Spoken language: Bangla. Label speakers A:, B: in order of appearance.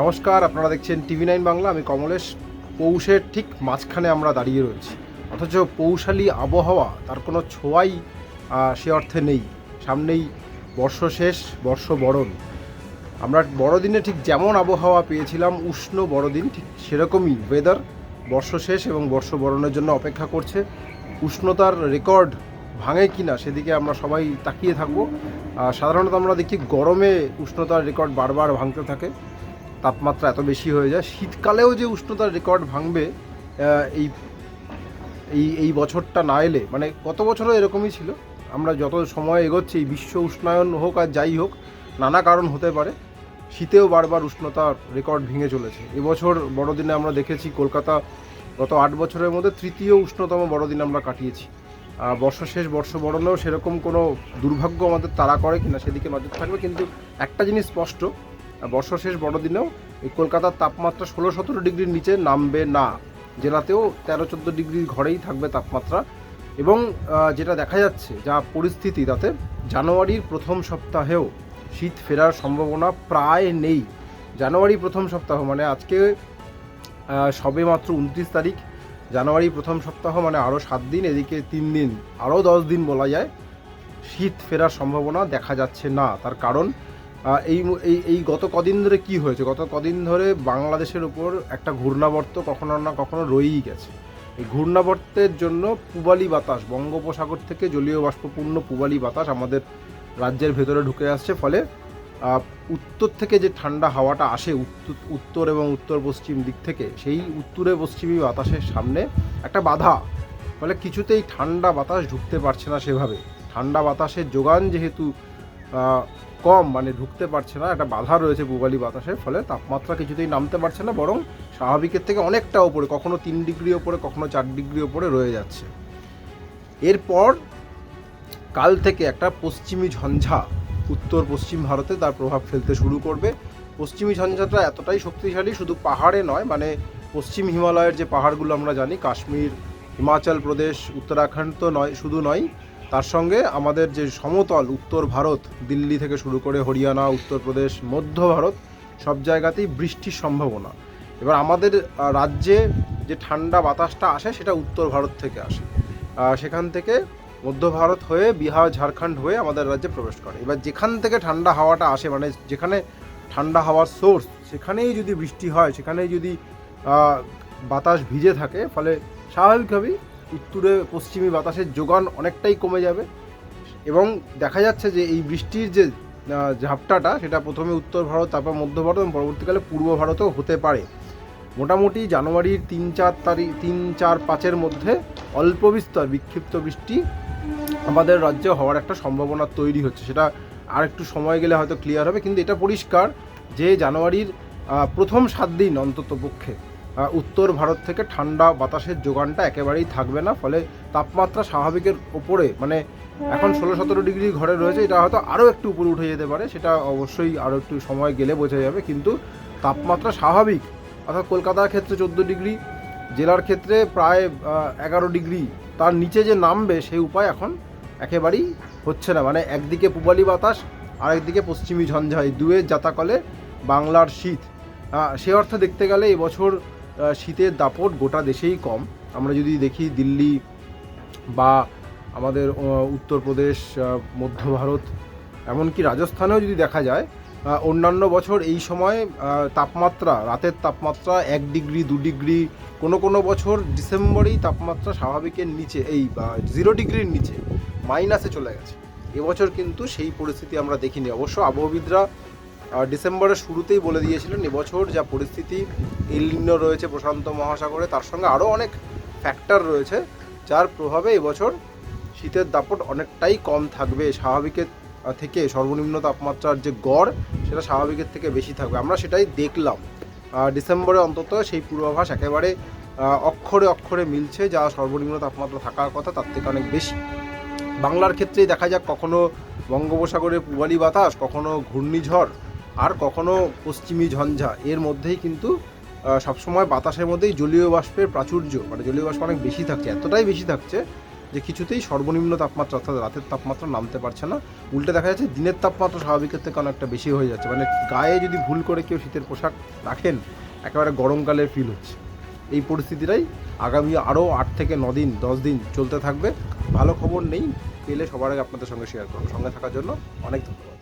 A: নমস্কার, আপনারা দেখছেন টিভি নাইন বাংলা। আমি কমলেশ। পৌষের ঠিক মাঝখানে আমরা দাঁড়িয়ে রয়েছি। অথচ পৌষালি আবহাওয়া, তার কোনো ছোঁয়াই সে অর্থে নেই। সামনেই বর্ষ শেষ, বর্ষ বরণ। আমরা বড়দিনে ঠিক যেমন আবহাওয়া পেয়েছিলাম, উষ্ণ বড়দিন ঠিক সেরকমই ওয়েদার বর্ষ শেষ এবং বর্ষ বরণের জন্য অপেক্ষা করছে। উষ্ণতার রেকর্ড ভাঙে কি না সেদিকে আমরা সবাই তাকিয়ে থাকব। সাধারণত আমরা দেখি গরমে উষ্ণতার রেকর্ড বারবার ভাঙতে থাকে। তাপমাত্রা এত বেশি হয়ে যায়। শীতকালেও যে উষ্ণতার রেকর্ড ভাঙবে এই এই এই বছরটা না এলে মানে গত বছরও এরকমই ছিল। আমরা যত সময় এগোচ্ছি বিশ্ব উষ্ণায়ন হোক আর যাই হোক, নানা কারণ হতে পারে। শীতেও বারবার উষ্ণতার রেকর্ড ভেঙে চলেছে। এবছর বড়দিনে আমরা দেখেছি কলকাতা গত আট বছরের মধ্যে তৃতীয় উষ্ণতম বড়দিন আমরা কাটিয়েছি। বর্ষ শেষ, বর্ষ বরণেও সেরকম কোনো দুর্ভাগ্য আমাদের তাড়া করে কিনা সেদিকে নজর থাকবে। কিন্তু একটা জিনিস স্পষ্ট বর্ষ শেষ বড়দিনেও এই কলকাতার তাপমাত্রা ষোলো সতেরো ডিগ্রির নিচে নামবে না। জেলাতেও তেরো চোদ্দ ডিগ্রির ঘরেই থাকবে তাপমাত্রা। এবং যেটা দেখা যাচ্ছে, যা পরিস্থিতি, তাতে জানুয়ারির প্রথম সপ্তাহেও শীত ফেরার সম্ভাবনা প্রায় নেই। জানুয়ারি প্রথম সপ্তাহ মানে আজকে সবে মাত্র উনত্রিশ তারিখ। জানুয়ারি প্রথম সপ্তাহ মানে আরও সাত দিন, এদিকে তিন দিন, আরও দশ দিন বলা যায়। শীত ফেরার সম্ভাবনা দেখা যাচ্ছে না। তার কারণ এই এই গত কদিন ধরে কি হয়েছে? গত কদিন ধরে বাংলাদেশের উপর একটা ঘূর্ণাবর্ত কখনো না কখনো রয়েই গেছে। এই ঘূর্ণাবর্তের জন্য পূবালি বাতাস, বঙ্গোপসাগর থেকে জলীয় বাষ্পপূর্ণ পূবালি বাতাস আমাদের রাজ্যের ভেতরে ঢুকে আসছে। ফলে উত্তর থেকে যে ঠান্ডা হাওয়াটা আসে উত্তর- এবং উত্তর পশ্চিম দিক থেকে, সেই উত্তরে পশ্চিমী বাতাসের সামনে একটা বাধা। ফলে কিছুতেই ঠান্ডা বাতাস ঢুকতে পারছে না সেভাবে। ঠান্ডা বাতাসের যোগান যেহেতু কম মানে ঢুকতে পারছে না, একটা বাধা রয়েছে পূবালি বাতাসের ফলে, তাপমাত্রা কিছুতেই নামতে পারছে না, বরং স্বাভাবিকের থেকে অনেকটা ওপরে কখনো তিন ডিগ্রি ওপরে কখনো চার ডিগ্রি ওপরে রয়ে যাচ্ছে। এরপর কাল থেকে একটা পশ্চিমী ঝঞ্ঝা, উত্তর পশ্চিম ভারতে তার প্রভাব ফেলতে শুরু করবে। পশ্চিমী ঝঞ্ঝাটা এতটাই শক্তিশালী, শুধু পাহাড়ে নয় মানে পশ্চিম হিমালয়ের যে পাহাড়গুলো আমরা জানি, কাশ্মীর, হিমাচল প্রদেশ, উত্তরাখণ্ড তো নয়, শুধু নয় তার সঙ্গে আমাদের যে সমতল উত্তর ভারত, দিল্লি থেকে শুরু করে হরিয়ানা উত্তরপ্রদেশ মধ্য ভারত, সব জায়গাতেই বৃষ্টির সম্ভাবনা। এবার আমাদের রাজ্যে যে ঠান্ডা বাতাসটা আসে, সেটা উত্তর ভারত থেকে আসে। সেখান থেকে মধ্য ভারত হয়ে বিহার, ঝাড়খণ্ড হয়ে আমাদের রাজ্যে প্রবেশ করে। এবার যেখান থেকে ঠান্ডা হাওয়াটা আসে মানে যেখানে ঠান্ডা হাওয়ার সোর্স, সেখানেই যদি বৃষ্টি হয়, সেখানেই যদি বাতাস ভিজে থাকে, ফলে স্বাভাবিকভাবেই উত্তরে, পশ্চিমী বাতাসের যোগান অনেকটাই কমে যাবে এবং দেখা যাচ্ছে যে এই বৃষ্টির যে ঝাপটাটা, সেটা প্রথমে উত্তর ভারত, তারপর মধ্য ভারত এবং পরবর্তীকালে পূর্ব ভারতেও হতে পারে। মোটামুটি জানুয়ারির তিন চার তারিখ, তিন চার পাঁচের মধ্যে অল্প বিস্তর বিক্ষিপ্ত বৃষ্টি আমাদের রাজ্যে হওয়ার একটা সম্ভাবনা তৈরি হচ্ছে। সেটা আর একটু সময় গেলে হয়তো ক্লিয়ার হবে, কিন্তু এটা পরিষ্কার যে জানুয়ারির প্রথম সাত দিন অন্তত পক্ষে উত্তর ভারত থেকে ঠান্ডা বাতাসের যোগানটা একেবারেই থাকবে না ফলে তাপমাত্রা স্বাভাবিকের ওপরে মানে এখন ষোলো সতেরো ডিগ্রি ঘরে রয়েছে এটা হয়তো আরও একটু উপরে উঠে যেতে পারে সেটা অবশ্যই আরও একটু সময় গেলে বোঝা যাবে কিন্তু তাপমাত্রা স্বাভাবিক অর্থাৎ কলকাতার ক্ষেত্রে চোদ্দ ডিগ্রি জেলার ক্ষেত্রে প্রায় এগারো ডিগ্রি তার নিচে যে নামবে সেই উপায় এখন একেবারেই হচ্ছে না মানে একদিকে পূবালি বাতাস আর একদিকে পশ্চিমী ঝঞ্ঝা এই দুয়ের জাতাকলে বাংলার শীত। সে অর্থে দেখতে গেলে এবছর শীতের দাপট গোটা দেশেই কম। আমরা যদি দেখি দিল্লি বা আমাদের উত্তরপ্রদেশ মধ্য ভারত, এমনকি রাজস্থানেও যদি দেখা যায় অন্যান্য বছর এই সময় তাপমাত্রা, রাতের তাপমাত্রা এক ডিগ্রি, দু ডিগ্রি, কোনো কোনো বছর ডিসেম্বরেই তাপমাত্রা স্বাভাবিকের নিচে, এই জিরো ডিগ্রির নিচে, মাইনাসে চলে গেছে। এবছর কিন্তু সেই পরিস্থিতি আমরা দেখিনি। অবশ্য আবহবিদরা ডিসেম্বরের শুরুতেই বলে দিয়েছিলেন এবছর যা পরিস্থিতি এলিনো রয়েছে প্রশান্ত মহাসাগরে, তার সঙ্গে আরও অনেক ফ্যাক্টর রয়েছে যার প্রভাবে এবছর শীতের দাপট অনেকটাই কম থাকবে। স্বাভাবিকের থেকে সর্বনিম্ন তাপমাত্রার যে গড়, সেটা স্বাভাবিকের থেকে বেশি থাকবে। আমরা সেটাই দেখলাম। ডিসেম্বরে অন্তত সেই পূর্বাভাস একেবারে অক্ষরে অক্ষরে মিলছে যা সর্বনিম্ন তাপমাত্রা থাকার কথা, তার থেকে অনেক বেশি। বাংলার ক্ষেত্রেই দেখা যাক কখনো বঙ্গোপসাগরে পূবালি বাতাস, কখনো ঘূর্ণিঝড় আর কখনো পশ্চিমী ঝঞ্ঝা, এর মধ্যেই কিন্তু সবসময় বাতাসের মধ্যেই জলীয় বাষ্পের প্রাচুর্য মানে জলীয় বাষ্প অনেক বেশি থাকছে, এতটাই বেশি থাকছে যে কিছুতেই সর্বনিম্ন তাপমাত্রা, অর্থাৎ রাতের তাপমাত্রা নামতে পারছে না। উল্টে দেখা যাচ্ছে দিনের তাপমাত্রা স্বাভাবিকের থেকে অনেকটা বেশি হয়ে যাচ্ছে মানে গায়ে যদি ভুল করে কেউ শীতের পোশাক রাখেন, একেবারে গরমকালের ফিল হচ্ছে। এই পরিস্থিতিটাই আগামী আরও আট থেকে ন দিন, দশ দিন চলতে থাকবে। ভালো খবর নেই, পেলে সবার আগে আপনাদের সঙ্গে শেয়ার করব। সঙ্গে থাকার জন্য অনেক ধন্যবাদ।